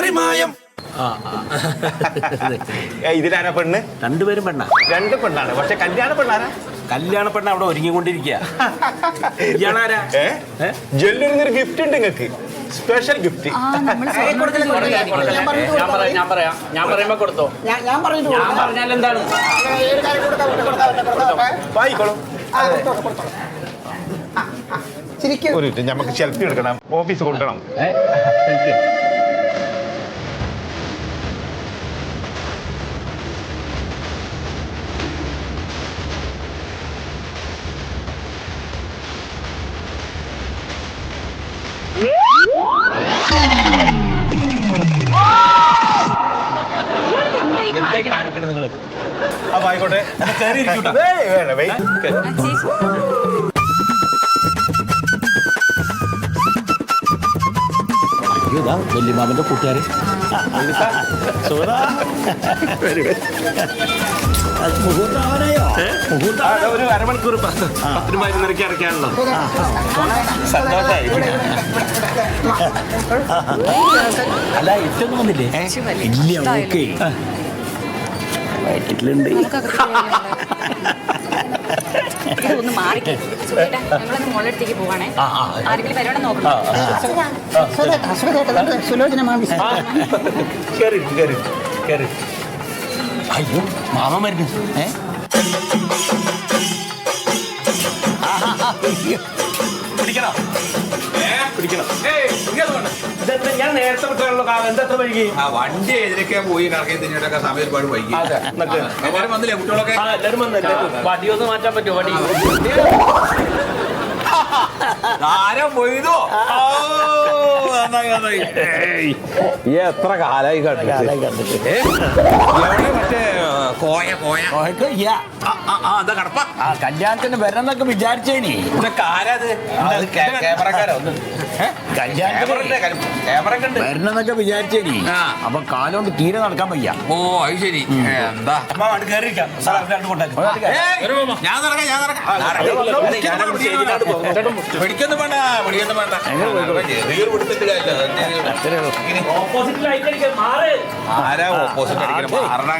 മറിമായം. ഏ, ഇതിലാരാ പെണ്ണ്? രണ്ടുപേരും പെണ്ണ. രണ്ട് പെണ്ണാണ്. പക്ഷെ കല്യാണ പെണ്ണാരാ? കല്യാണ പെണ്ണ അവിടെ ഒരുങ്ങിക്കൊണ്ടിരിക്കുക. ഇയാളാരാ? ഏ? ജ്വല്ലറിന്നൊരു ഗിഫ്റ്റ് ഉണ്ട് നിങ്ങൾക്ക് സ്പെഷ്യൽ ഗിഫ്റ്റ് ഞാൻ പറയാം ഞാൻ പറയാം. ഞാൻ പറയുമ്പോ കൊടുത്തോ? ഞാൻ. പറഞ്ഞാൽ എന്താണ്. വായിക്കോളൂ. ഒരു മിനിറ്റ് നമുക്ക് സെൽഫി എടുക്കണം. ഓഫീസ് കൊണ്ടുവരണം അപ്പൊ ആയിക്കോട്ടെ. ഇതാ വല്യമാമന്റെ കൂട്ടുകാരൻ മുഹൂർത്താവാനായോ ഒരു അരമണിക്കൂർ പത്ത് പത്തിന് നിരക്കി ഇറക്കാണല്ലോ സന്തോഷമായി അല്ല ഇട്ടൊന്നും വന്നില്ലേ? ഇല്ല ഓക്കെ. വയറ്റിലുണ്ട്. ഒന്ന് ഞങ്ങളൊന്ന് പോവാണേ. ആരെങ്കിലും നോക്കണം സുലോചന മാമി അയ്യോ മാമ മരുന്ന് ഏ? പിടിക്കണോ? പിടിക്കണം. ഞാൻ നേരത്തെ വിട്ടാണല്ലോ എന്താ വൈകി? ആ വണ്ടി എതിരൊക്കെ പോയി കറക്കി തിന്നിട്ടൊക്കെ സമയം ഒരുപാട് വൈകി. അതെ, എന്നിട്ട്? എല്ലാവരും വന്നില്ലേ? കുട്ടികളൊക്കെ? ആ എല്ലാരും വന്നല്ലേ വടി ഒന്ന് മാറ്റാൻ പറ്റുമോ? വടി? ആരോ പോയതോ എത്ര കാലായി കണ്ടിട്ട്? എവിടെ മറ്റേ കോയ കോയ. കുഴപ്പമില്ല. ആ, ആ, ആ, എന്താ കടപ്പ? ആ കല്യാണത്തിന് വരണമെന്നൊക്കെ വിചാരിച്ചേനി. ഇതൊക്കെ ആരാത് ക്യാമറക്കാരോ വരണമെന്നൊക്കെ വിചാരിച്ചേനി. ആ. അപ്പൊ കാലം കൊണ്ട് തീരെ നടക്കാൻ വയ്യ. ഓ അത് ശരി. എന്താ? ഞാൻ നടക്കാം ഞാൻ നടക്കാം. പിടിക്കൊന്നും വേണ്ട പിടിക്കൊന്നും വേണ്ട. ആരാ ഓപ്പോസിറ്റ് അടിക്കണം മാറണ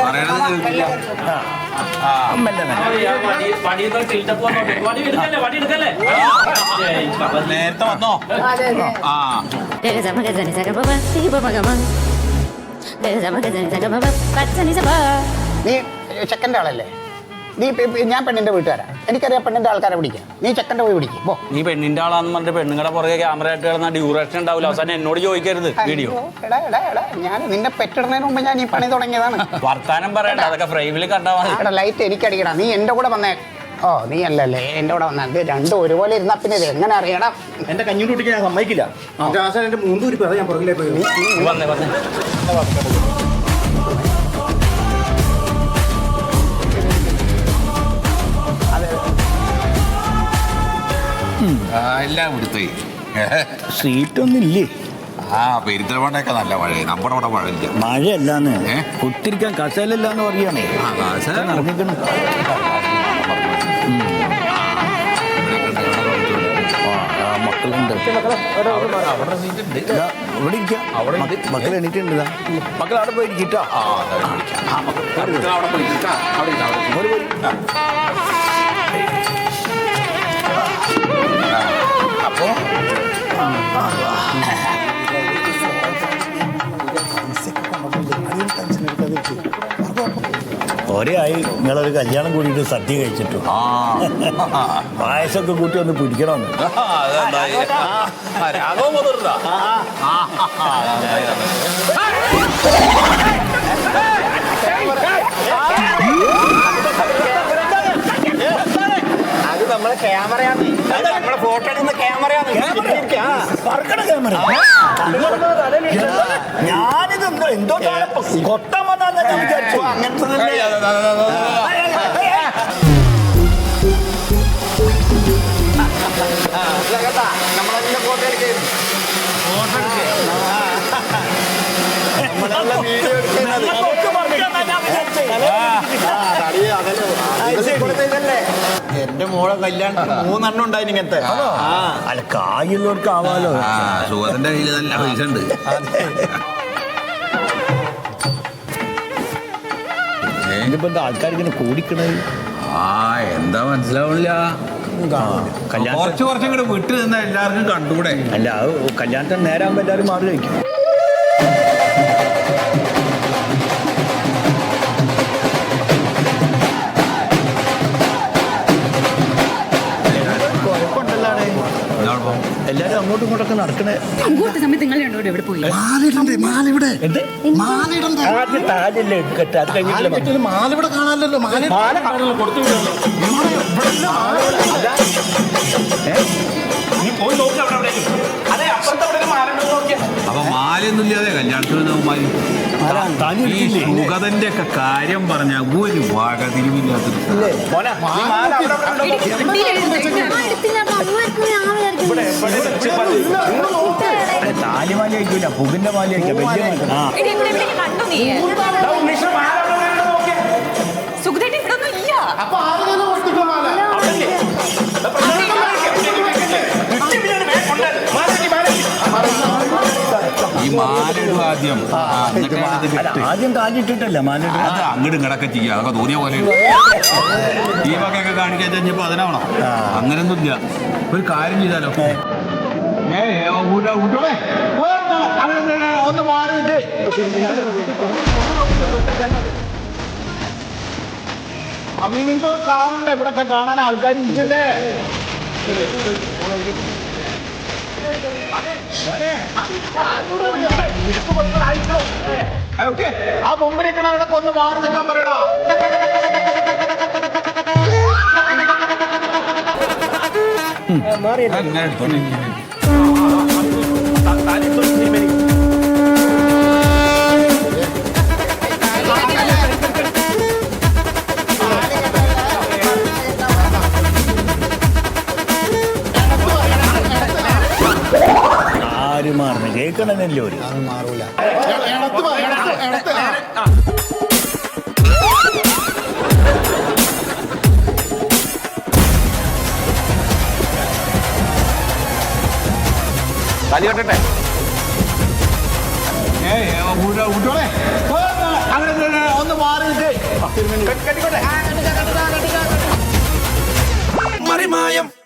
പറയണത് നേരത്തെ വന്നോ ആ. നീ ചെക്കന്റെ ആളല്ലേ നീ ഞാൻ പെണ്ണിന്റെ വീട്ടുകാരാ. എനിക്കറിയാം പെണ്ണിന്റെ ആൾക്കാരെ പിടിക്കാം നീ ചെക്കന്റെ പോയി പിടിക്കും. പോ. നീ പെണ്ണിന്റെ ആളാന്ന് പറഞ്ഞിട്ട് പെണ്ണുങ്ങളുടെ പുറകെ ക്യാമറ ആയിട്ട് കിടന്ന ഡ്യൂറേഷൻ ഉണ്ടാവില്ല അവസാനം എന്നോട് ചോദിക്കരുത് വീഡിയോ. എടാ എടാ എടാ. ഞാൻ നിന്നെ പെറ്റിടുന്നതിന് മുമ്പ് ഞാൻ ഈ പണി തുടങ്ങിയതാണ്. വർത്താനം പറയണ്ട. അതൊക്കെ ഫ്രെയിമിൽ കണ്ടാ എടാ ലൈറ്റ് എനിക്ക് അടിക്കടാ നീ എന്റെ കൂടെ വന്നേ. ഓ നീ അല്ലല്ലേ? എന്റെ കൂടെ വന്നാൽ ഇത് രണ്ടും ഒരുപോലെ ഇരുന്നാ പിന്നെ ഇത് എങ്ങനെ അറിയണം? എന്റെ കഞ്ഞൂട്ട് കുട്ടിക്ക് ഞാൻ സമ്മതിക്കില്ല. ഞാൻ എന്റെ മൂന്ന് ഒരു ഞാൻ പുറകിലേ പോയി എല്ലാം കൊടുത്തേ സീറ്റൊന്നും ഇല്ലേ ആ പെരിന്തൽമണ്ണയൊക്കെ നല്ല മഴ നമ്മുടെ അവിടെ മഴ ഇല്ല മഴയല്ലാന്ന്? കുത്തിരിക്കാൻ കസേലല്ലാന്ന് പറയണേ നടന്നിക്കണം മക്കളുണ്ട് ഇവിടെ ഇരിക്കാം മക്കൾ എണീറ്റുണ്ട്. മക്കൾ അവിടെ പോയി. ഇരിക്കട്ടോ അവിടെ പോയി. ഒരേ ആയി നിങ്ങളൊരു കല്യാണം കൂടിയിട്ട് സദ്യ കഴിച്ചിട്ടു. ആ. പായസമൊക്കെ കൂട്ടി ഒന്ന് പിടിക്കണം. അത് നമ്മളെ ക്യാമറയാണ് നമ്മളെ ഫോട്ടോ എടുക്കുന്ന ക്യാമറയാണ് ഞാനിത് എന്തോ എന്തോ കൊത്താൻ വന്നാന്ന് ഞാൻ വിചാരിച്ചു അങ്ങനത്തെ അതെ. നമ്മളെല്ലാം ഫോട്ടോ എടുക്കുന്നു നമ്മളെല്ലാം വീഡിയോ എടുക്കുന്നത് ഞങ്ങൾക്ക് എന്റെ മോളെ കല്യാണത്തിന് മൂന്നെണ്ണം ഉണ്ടായി ഇങ്ങനത്തെ. ആ. അല്ല കായുള്ളവർക്ക് ആവാലോ സുഖത്തിന്റെ കയ്യിൽ നല്ല പൈസ ഉണ്ട് ഇതിപ്പോ ആൾക്കാർ ഇങ്ങനെ കൂടിക്കണത്? ആ എന്താ മനസ്സിലാവുന്നില്ല കല്യാണത്തിന് കുറച്ച് കുറച്ചും കൂടെ വിട്ട് നിന്ന എല്ലാവർക്കും കണ്ടൂടെ അല്ല കല്യാണത്തിന് നേരാകുമ്പോ എല്ലാവരും മാറി കഴിക്കും എല്ലാരും അങ്ങോട്ടും ഇങ്ങോട്ടൊക്കെ നടക്കണേ അങ്ങോട്ട് സമയത്ത് നിങ്ങൾ രണ്ടുപേരും എവിടെ പോയി ആദ്യം അത് കാണാനല്ലോ മാലി നീ പോയി നോക്കി അവിടെ എവിടെയെങ്കിലും. അതെ അപ്പുറത്ത് അവിടെ ഒരു മാലുണ്ട് നോക്കിയാ അപ്പൊ മാലയൊന്നും ഇല്ലാതെ കല്യാണത്തിന് വന്നവന്മാര് സുഗതന്റെ ഒക്കെ കാര്യം പറഞ്ഞ ഒരു വകതിരിവില്ലാത്തൊരു മോനെ ഇവിടെ പുകിന്റെ മാല വലിയ. സുഖദേട്ടി ഇവിടെ. ഒന്നും ഇല്ല. അപ്പൊ ആരെങ്കിലും. ഈ മാലയിടും ആദ്യം. ആദ്യം കാലിട്ടിട്ടല്ല മാലിട്ട്. അത് അങ്ങോട്ടും കിടക്ക ചെയ്യുക അതൊക്കെ തോന്നിയ പോലെ ഈ വകയൊക്കെ കാണിക്കാൻ കഴിഞ്ഞപ്പോ അതിനാവണം. അങ്ങനൊന്നും ഇല്ല ഒരു കാര്യം ചെയ്താലോ? ഒന്ന് മാറിയിട്ട് അമ്മീനിപ്പോ കാണണ്ടേ ഇവിടെ കാണാൻ ആൾക്കാർ ഇരിക്കണ്ടേ? ആ മുമ്പിരിക്കണവരൊക്കെ ഒന്ന് മാറി നിൽക്കാൻ പറയണോ ആര് മാറണം കേൾക്കണമെന്നല്ലേ ഒരു. മാറൂല. തലി കൊട്ടട്ടെ. അങ്ങനെ ഒന്ന് മാറി കെട്ടിക്കോട്ടെ. മറിമായം.